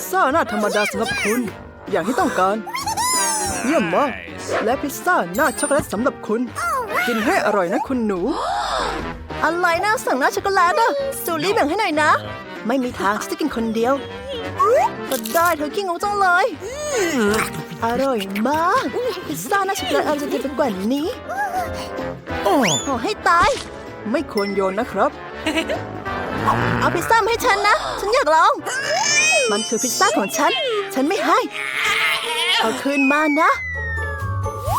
ซซ่าหน้าธรรมดาสำหรับคุณ อย่างที่ต้องการ เยี่ยมมาก และพิซซ่าหน้าช็อกโกแลตสำหรับคุณ กินให้อร่อยนะคุณหนู อะไรนะสั่งหน้าช็อกโกแลตอะจูลี่แบ่งให้หน่อยนะ ไม่มีทางฉันจะกินคนเดียวก็ได้เธอขี้งงจังเลย อร่อยมากพิซซ่าหน้าช็อกโกแลตอะไรจะดีไปกว่านี้โอ้ให้ตาย ไม่ควรโยนนะครับ เอาพิซซ่ามาให้ฉันนะ ฉันอยากลอง มันคือพิซซ่าของฉัน ฉันไม่ให้ เอาคืนมานะ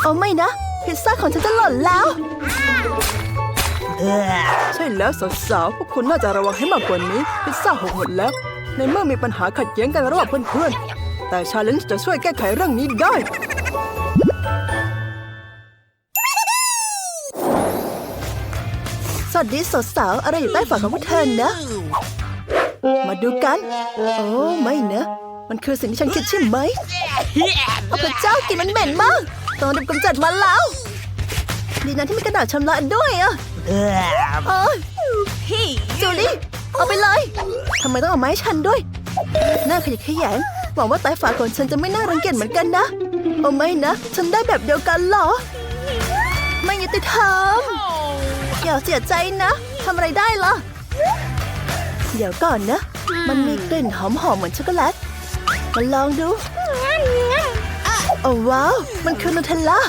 เอาไม่นะ พิซซ่าของฉันจะหล่นแล้ว ใช่แล้วสาวๆ พวกคุณน่าจะระวังให้มากกว่านี้ พิซซ่าหกหมดแล้ว ในเมื่อมีปัญหาขัดแย้งกันระหว่างเพื่อนๆ แต่ชาเลนจ์จะช่วยแก้ไขเรื่องนี้ได้ วัสดีสาวๆอะไรอยู่ใต้ฝาของพวกเธอนะ มาดูกัน โอ้ไม่นะ มันคือสิ่งที่ฉันคิดใช่ไหมโอ้พระเจ้ากลินมันเหม็นมากต้องรีบกำจัดมันแล้ว ดีนะที่มีกระดาษชำระด้วยอะเอ้ยจูลี่เอาไปเลยทำไมต้องเอาไม้ฉันด้วย หน้าขยะแขยงหวังว่าใต้ฝาของฉันจะไม่น่ารังเกียจเหมือนกันนะ เอาไม่นะ ฉันได้แบบเดียวกันเหรอ ไม่ยุติธรรม อย่าเสียใจนะทำอะไรได้ล่ะ เดี๋ยวก่อนนะ มันมีกลิ่นหอมๆเหมือนช็อกโกแลตมาลองดูโอ้ว้าว มันคือนูเทลล่า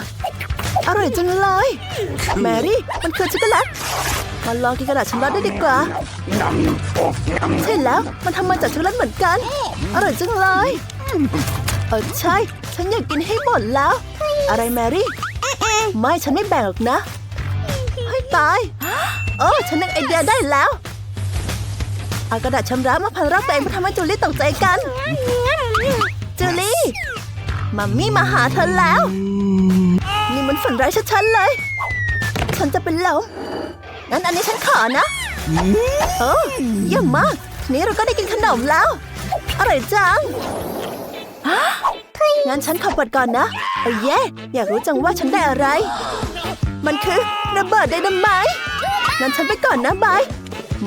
อร่อยจังเลย แมรี่ มันคือช็อกโกแลตมาลองกินกระดาษชำระได้ดีกว่าใช่แล้ว มันทำมาจากช็อกโกแลตเหมือนกัน อร่อยจังเลยเออใช่ ฉันอยากกินให้หมดแล้ว อะไรแมรี่ ไม่ ฉันไม่แบ่งหรอกนะ ตาย โอ้ฉันนึกไอเดียได้แล้วเอากระดาษชำระมาพันรอบตัวเองเพื่อทำให้จูลี่ตกใจกัน จูลี่มัมมี่มาหาเธอแล้ว นี่มันฝันร้ายชัดๆเลย ฉันจะเป็นลมงั้นอันนี้ฉันขอนะโอ้เยี่ยมมากทีนี้เราก็ได้กินขนมแล้ว อร่อยจังงั้นฉันขอเปิดก่อนนะเอ้ยเย่อยากรู้จังว่าฉันได้อะไร มันคือระเบิดไดนาไมต์งั้นฉันไปก่อนนะบาย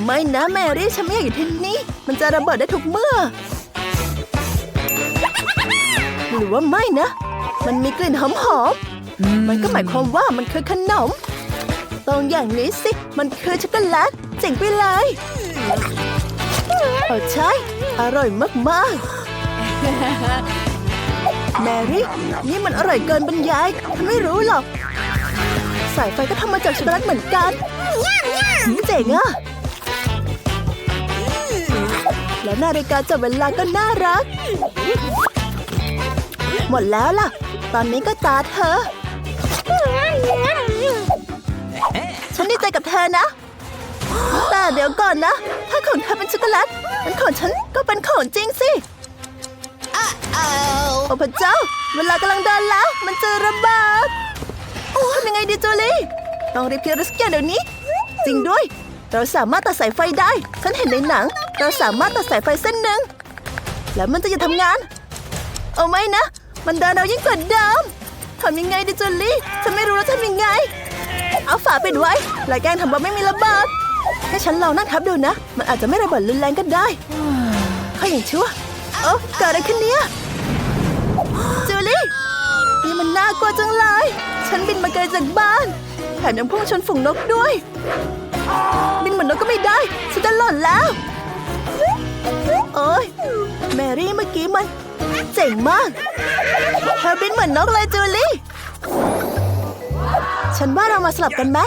ไม่นะแมรี่ฉันไม่อยากอยู่ที่นี่ มันจะระเบิดได้ทุกเมื่อ หรือว่าไม่นะ มันมีกลิ่นหอมๆมันก็หมายความว่ามันคือขนม ตรงอย่างนี้สิ มันคือช็อกโกแลตเจ๋งไปเลยเออใช่ อร่อยมากๆ แมรี่ นี่มันอร่อยเกินบรรยายฉันไม่รู้หรอก สายไฟก็ทำมาจากช็อกโกแลตเหมือนกันเจ๋งอะและนาฬิกาจับเวลาก็น่ารัก หมดแล้วล่ะ ตอนนี้ก็ตาเธอ ฉันดีใจกับเธอนะ แต่เดี๋ยวก่อนนะ ถ้าของเธอเป็นช็อกโกแลตมันของฉันก็เป็นของจริงสิโอ้พระเจ้า เวลากำลังเดินแล้ว มันจะระเบิด ทำยังไงดีจูลี่ ต้องรีบพิริสแกนเดี๋ยวนี้ จริงด้วย เราสามารถตัดสายไฟได้ ฉันเห็นในหนัง เราสามารถตัดสายไฟเส้นหนึ่ง แล้วมันจะหยุดทำงาน เอาไม่นะ มันเดินเอายิ่งกว่าเดิมทำยังไงดิจูลี่ ฉันไม่รู้แล้วทำยังไง เอาฝาปิดไว้แล้วแกล้งทำว่าไม่มีระเบิดให้ฉันลองนั่งทับดูนะ มันอาจจะไม่ระเบิดรุนแรงก็ได้ข้าอย่างชั่วเอ้าเกิดอะไรขึ้นเนี่ยจูลี่นี่มันน่ากลัวจังเลย ฉันบินมาไกลจากบ้าน แถมยังพุ่งชนฝูงนกด้วย บินเหมือนนกก็ไม่ได้ฉันจะหล่นแล้ว โอ้ยแมรี่เมื่อกี้มัน เจ๋งมากเธอบินเหมือนนกเลยจูลี่ ฉันว่าเรามาสลับกันไหม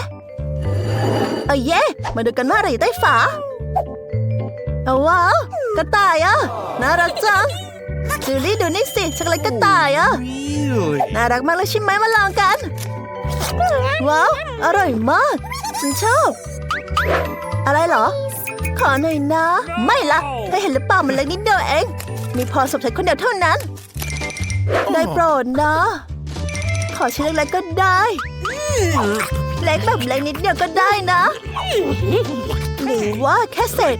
เอ้ยเย่มาดูกันว่าอะไรอยู่ใต้ฝาเอาว้าวกระต่ายอะน่ารักจัง จูลี่ดูนี่สิช็อกโกแลตกระต่ายอะน่ารักมากเลยใช่ไหมมาลองกัน ว้าว อร่อยมาก ฉันชอบ อะไรเหรอ ขอหน่อยนะ ไม่ละเธอเห็นหรือเปล่ามันเล็กนิดเดียวเอง มีพอสำหรับฉันคนเดียวเท่านั้น ได้โปรดนะ ขอชิ้นเล็กๆก็ได้ เล็กแบบเล็กนิดเดียวก็ได้นะหรือว่าแค่เศษ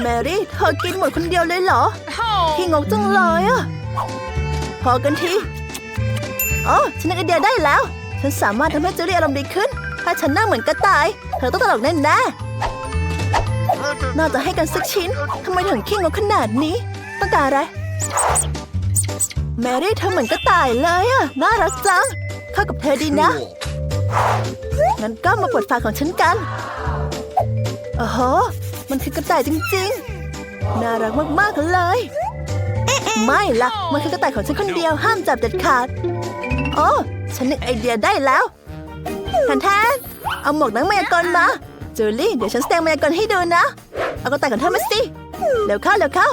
แมรี่เธอกินหมดคนเดียวเลยเหรอ พี่งกจังเลยอะพอกันทีอ๋อฉันนึกไอเดียได้แล้ว ฉันสามารถทำให้จูลี่อารมณ์ดีขึ้น ถ้าฉันหน้าเหมือนกระต่าย เธอต้องตลกแน่แน่น่าจะให้กันสักชิ้นทำไมถึงขี้งกขนาดนี้ต้องการอะไรแมรี่เธอเหมือนกระต่ายเลยอะน่ารักจังเข้ากับเธอดีนะงั้นก็มาปิดฝาของฉันกันโอ้โหมันคือกระต่ายจริงๆ น่ารักมากๆเลย ไม่ละมันคือกระต่ายของฉันคนเดียวห้ามจับเด็ดขาด โอ้ฉันนึกไอเดียได้แล้วทันแทนเอาหมวกนังมายากลมาจูลี่เดี๋ยวฉันแสดงมายากลให้ดูนะ เอากระต่ายของเธอมาสิเร็วเข้าเร็วเข้า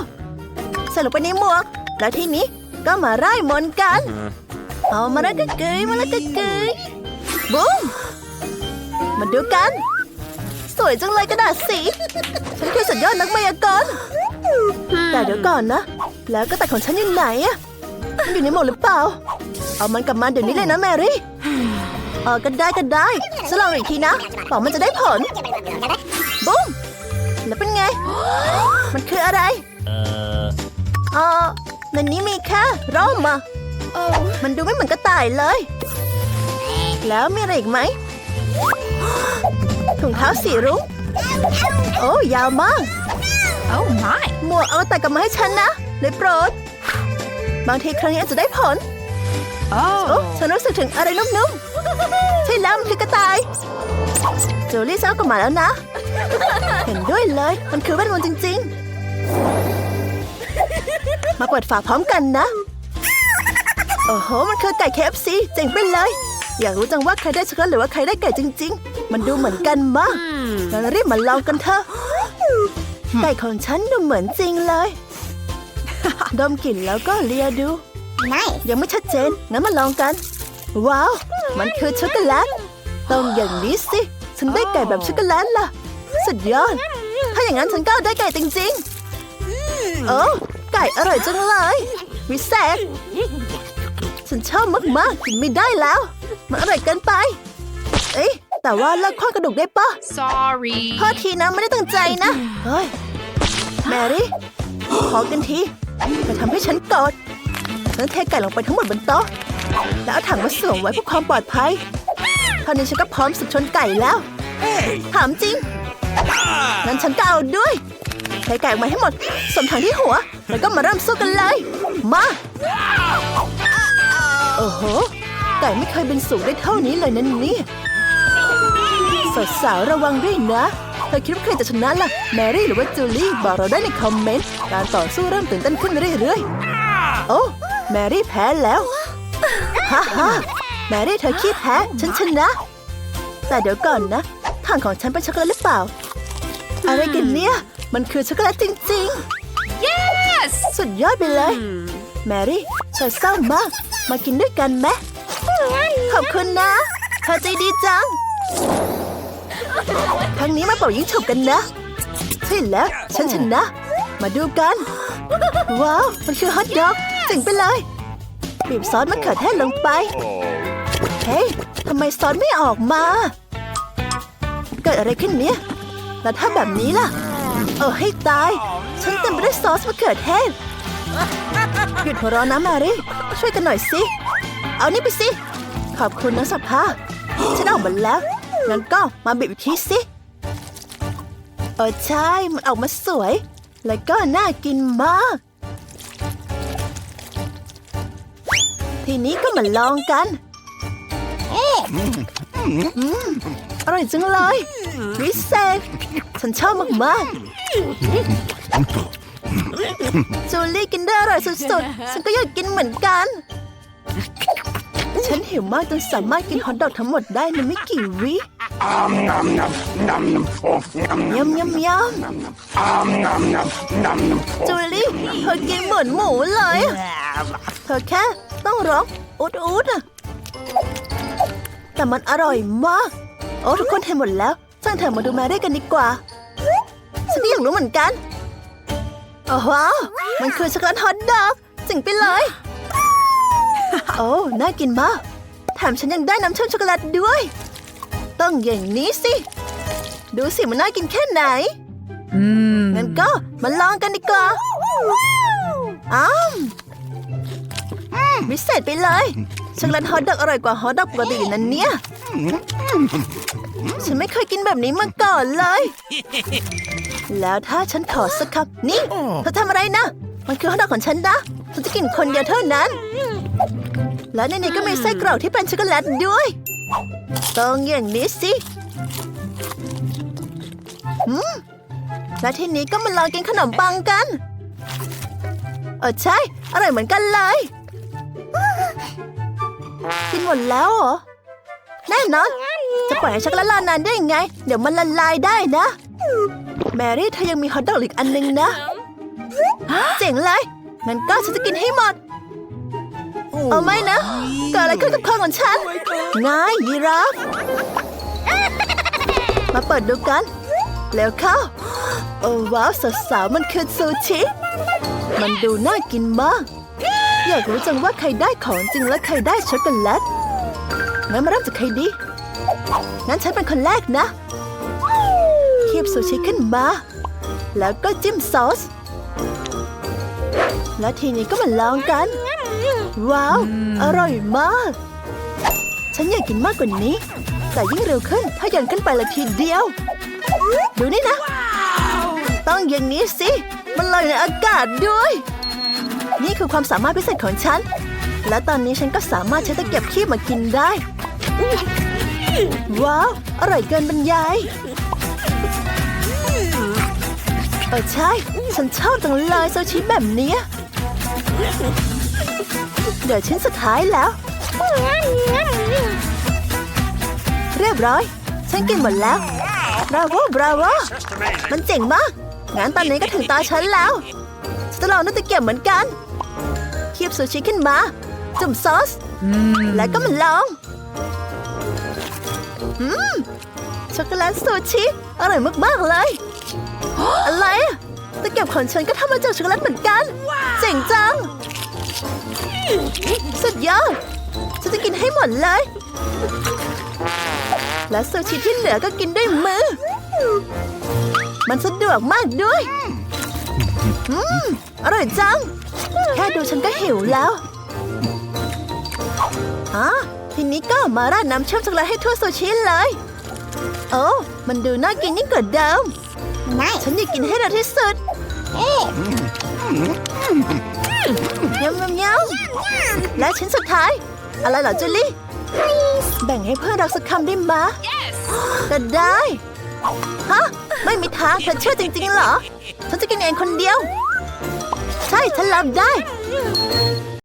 ใส่ลงไปในหมวก แล้วทีนี้ก็มาไล่มนกัน เอามาแล้วก็เกยมาแล้วก็เกยบูมมาดูกัน สวยจังเลยกระดาษสี ฉันคือสุดยอดนักมายากล แต่เดี๋ยวก่อนนะ แล้วก็แต่ของฉันอยู่ไหนอะมันอยู่ในหมวกหรือเปล่า เอามันกลับมาเดี๋ยวนี้เลยนะแมรี่เออก็ได้ก็ได้ฉันลองอีกทีนะหวังมันจะได้ผลบุ้มแล้วเป็นไง มันคืออะไร Uh, เออในนี้มีแค่ร่มอะมันดูไม่เหมือนกระต่ายเลย แล้วมีอะไรอีกไหมถุงเท้าสีรุ้งโอ้ยาวมาก Oh my! หมวกเอาแต่กลับมาให้ฉันนะเลยโปรด บางทีครั้งนี้อาจจะได้ผล โอ้ Oh! ฉันรู้สึกถึงอะไรนุ่มๆ ใช่แล้วมันคือกระต่ายจูลี่ซ้ากลับมาแล้วนะ เห็นด้วยเลย มันคือเวทมนต์จริง ๆ มาเปิดฝาพร้อมกันนะ โอ้โห มันคือไก่ KFC เจ๋งไปเลย อยากรู้จังว่าใครได้ช็อกโกแลตหรือว่าใครได้ไก่จริง ๆ มันดูเหมือนกันมากงั้นรีบมาลองกันเถอะ ไก่ของฉันดูเหมือนจริงเลย ดมกลิ่นแล้วก็เลียดู ยังไม่ชัดเจน งั้นมาลองกัน ว้าว มันคือช็อกโกแลต ต้องอย่างนี้สิ ฉันได้ไก่แบบช็อกโกแลตล่ะ สุดยอด ถ้าอย่างนั้นฉันก็ได้ไก่จริงๆ โอ้ไก่อร่อยจังเลย วิเศษ ฉันชอบมากๆกินไม่ได้แล้ว มันอร่อยเกินไป เอ๊ะแต่ว่าเลิกข้อกระดูกได้ปะ Sorry. โทษทีนะไม่ได้ตั้งใจนะ เฮ้ย แมรี่ ขอกันทีจะทำให้ฉันโกรธฉันเทไก่ลงไปทั้งหมดบนโต๊ะ แล้วเอาถังมาสวมไว้เพื่อความปลอดภัยคราวนี้ฉันก็พร้อมสึกชนไก่แล้ว ถามจริง งั้นฉันก็เอาด้วยเทไก่ออกมาให้หมดสวมถังที่หัว แล้วก็มาเริ่มสู้กันเลย มา โอ้โห ไก่ไม่เคยเป็นสูงได้เท่านี้เลยนั่นนี่สาวสาวๆระวังด้วยนะ เธอคิดว่าใครจะชนะล่ะ แมรี่หรือว่าจูลี่ บอกเราได้ในคอมเมนต์ การต่อสู้เริ่มตื่นเต้นขึ้นเรื่อยๆ โอ้ แมรี่แพ้แล้ว ฮ่าฮ่าแมรี่เธอขี้แพ้ ฉันชนะ แต่เดี๋ยวก่อนนะทางของฉันเป็นช็อกโกแลตหรือเปล่า อะไรกันเนี่ย มันคือช็อกโกแลตจริง Yes! ๆสุดยอดไปเลย แมรี่เธอเศร้ามาก มากินด้วยกันไหมขอบคุณนะเธอใจดีจัง ครั้งนี้มาเป่ายิงฉุบกันนะ ใช่แล้ว ฉันชนะ มาดูกัน ว้าว มันคือฮอทดอกเจ๋งไปเลยบีบซอสมะเขือเทศลงไป เฮ้ยทำไมซอสไม่ออกมา เกิดอะไรขึ้นเนี่ยแล้วถ้าแบบนี้ล่ะ เออให้ตาย ฉันเต็มไปด้วยซอสมะเขือเทศหยุดหัวเราะนะแมรี่ช่วยกันหน่อยสิ เอานี่ไปสิ ขอบคุณนะสัพพาฉันออกมาแล้ว งั้นก็มาบีบอีกทีสิเออใช่ มันออกมาสวย แล้วก็น่ากินมาก ทีนี้ก็มาลองกันอืมอร่อยจังเลยวิเศษฉันชอบมากๆจูลี่กินได้อร่อยสุดๆ ฉันก็อยากกินเหมือนกัน ฉันหิวมากจนสามารถกินฮอทดอกทั้งหมดได้ในไม่กี่วิ ยำยำยำจูลี่เธอกินเหมือนหมูเลย เธอแค่ต้องร้องอุดอุดอะแต่มันอร่อยมาก โอ้ทุกคนเห็นหมดแล้วช่างเธอมาดูแมรี่กันดีกว่าฉันก็อยากรู้เหมือนกันโอ้ว้าวมันคือช็อกโกแลตฮอทดอกจริงไปเลย โอ้ น่ากินมากแถมฉันยังได้น้ำเชื่อมช็อกโกแลตด้วย ต้องอย่างนี้สิ ดูสิมันน่ากินแค่ไหน Mmm. งั้นก็มาลองกันดีกว่า อ้าววิเศษไปเลยช็อกโกแลตฮอทดอกอร่อยกว่าฮอทดอกปกตินั่นเนี่ย ฉันไม่เคยกินแบบนี้มาก่อนเลย แล้วถ้าฉันขอสักคำนี่เธอทำอะไรนะ มันคือฮอทดอกของฉันนะ ฉันจะกินคนเดียวเท่านั้น และในนี้ก็มีไส้กรอกที่เป็นช็อกโกแลตด้วย ต้องอย่างนี้สิอืมและทีนี้ก็มาลองกินขนมปังกัน เออใช่ อร่อยเหมือนกันเลย กินหมดแล้วเหรอ แน่นอน จะปล่อยให้ช็อกแลตลานานได้ยังไง เดี๋ยวมันละลายได้นะ แมรี่เธอยังมีฮอทดอกอีกอันนึงนะ เจ๋งเลย งั้นก็ฉันจะกินให้หมด เอาไม่นะ เกิดอะไรขึ้นกับคอของฉัน ง่ายยีราฟ มาเปิดดูกัน แล้วเข้า โอ้ว้าวสาวๆมันคือซูชิ มันดูน่ากินมาก อยากรู้จังว่าใครได้ของจริงและใครได้ช็อกโกแลต งั้นมาเริ่มจากใครดี งั้นฉันเป็นคนแรกนะคีบซูชิขึ้นมา แล้วก็จิ้มซอส และทีนี้ก็มาลองกัน ว้าว อร่อยมาก ฉันอยากกินมากกว่านี้ แต่ยิ่งเร็วขึ้นถ้ายันขึ้นไปละทีเดียว ดูนี่นะ ต้องอย่างนี้สิ มันลอยในอากาศด้วย นี่คือความสามารถพิเศษของฉัน และตอนนี้ฉันก็สามารถใช้ตะเกียบขี้มากินได้ ว้าว อร่อยเกินบรรยายเออใช่ ฉันชอบจังเลยโซชิแบบเนี้ย เดี๋ยวชิ้นสุดท้ายแล้ว เรียบร้อย ฉันกินหมดแล้ว บราโวบราโวมันเจ๋งมากงั้นตอนนี้ก็ถึงตาฉันแล้วจะลองด้วยตะเกียบเหมือนกัน เคียบซูชิขึ้นมา จุ่มซอส แล้วก็มาลองอืมช็อกโกแลตซูชิอร่อยมากๆเลย อะไรอะตะเกียบของฉันก็ทำมาจากช็อกโกแลตเหมือนกัน เจ๋งจัง สุดยอดฉันจะกินให้หมดเลย และซูชิที่เหลือก็กินด้วยมือ มันสะดวกมากด้วย อืม อร่อยจัง แค่ดูฉันก็หิวแล้วอ๋อทีนี้ก็มาราดน้ำเชื่อมช็อกโกแลตให้ทั่วซูชิเลย โอ้ มันดูน่ากินยิ่งกว่าเดิมฉันอยากกินให้เร็วที่สุด ยำยำยำและชิ้นสุดท้าย อะไรเหรอจูลี่ แบ่งให้เพื่อนเราสักคำได้ไหมะ Yes. ก็ได้ ฮะ ไม่มีทางเธอเชื่อจริงๆเหรอ ฉันจะกินเองคนเดียว ใช่ฉันรับได้